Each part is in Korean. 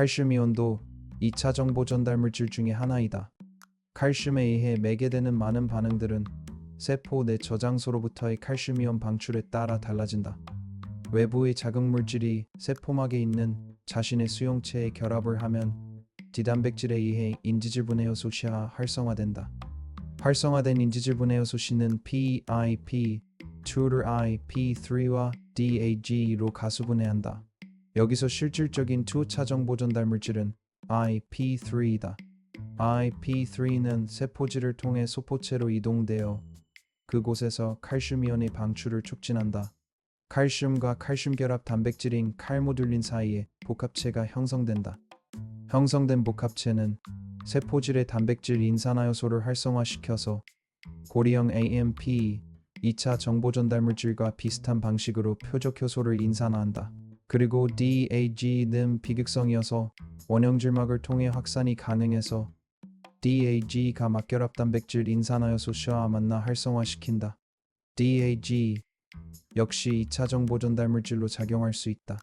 칼슘이온도 2차 정보 전달 물질 중의 하나이다. 칼슘에 의해 매개되는 많은 반응들은 세포 내 저장소로부터의 칼슘이온 방출에 따라 달라진다. 외부의 자극 물질이 세포막에 있는 자신의 수용체에 결합을 하면 디단백질에 의해 인지질 분해 요소 C가 활성화된다. 활성화된 인지질 분해 요소 C는 PIP, tutor I, P3와 DAG로 가수분해한다. 여기서 실질적인 2차 정보 전달 물질은 IP3이다. IP3는 세포질을 통해 소포체로 이동되어 그곳에서 칼슘이온의 방출을 촉진한다. 칼슘과 칼슘 결합 단백질인 칼모듈린 사이에 복합체가 형성된다. 형성된 복합체는 세포질의 단백질 인산화 요소를 활성화시켜서 고리형 AMP 2차 정보 전달 물질과 비슷한 방식으로 표적 효소를 인산화한다. 그리고 DAG는 비극성이어서 원형질막을 통해 확산이 가능해서 DAG가 막결합 단백질 요소 C와 만나 활성화시킨다. DAG 역시 2차 정보 전달 물질로 작용할 수 있다.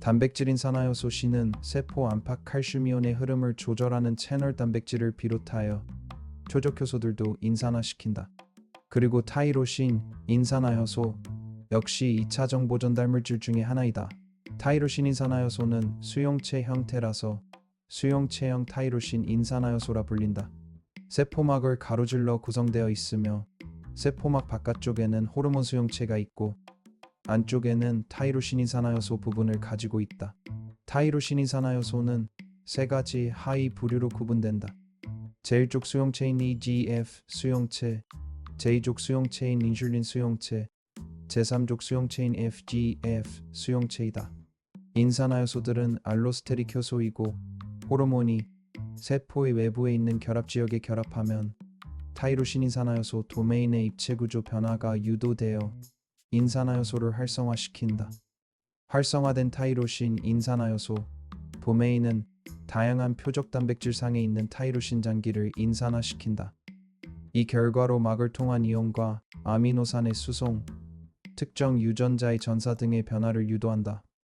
단백질 인산화 요소 C는 세포 안팎 칼슘이온의 흐름을 조절하는 채널 단백질을 비롯하여 표적 효소들도 인산화시킨다. 그리고 타이로신 인산화 효소 역시 2차 정보 전달 물질 중의 하나이다. 타이로신 인산화 요소는 수용체 형태라서 수용체형 타이로신 인산화 요소라 불린다. 세포막을 가로질러 구성되어 있으며 세포막 바깥쪽에는 호르몬 수용체가 있고 안쪽에는 타이로신 인산화 요소 부분을 가지고 있다. 타이로신 인산화 요소는 세 가지 하위 부류로 구분된다. 제1족 수용체인 EGF 수용체, 제2족 수용체인 인슐린 수용체, 제3족 수용체인 FGF 수용체이다. 인산화 요소들은 알로스테릭 효소이고 호르몬이 세포의 외부에 있는 결합 지역에 결합하면 타이로신 인산화 요소 도메인의 입체 구조 변화가 유도되어 인산화 요소를 활성화시킨다. 활성화된 타이로신 인산화 요소 도메인은 다양한 표적 단백질 상에 있는 타이로신 장기를 인산화시킨다. 이 결과로 막을 통한 이온과 아미노산의 수송, 특정 유전자의 전사 등의 변화를 유도한다.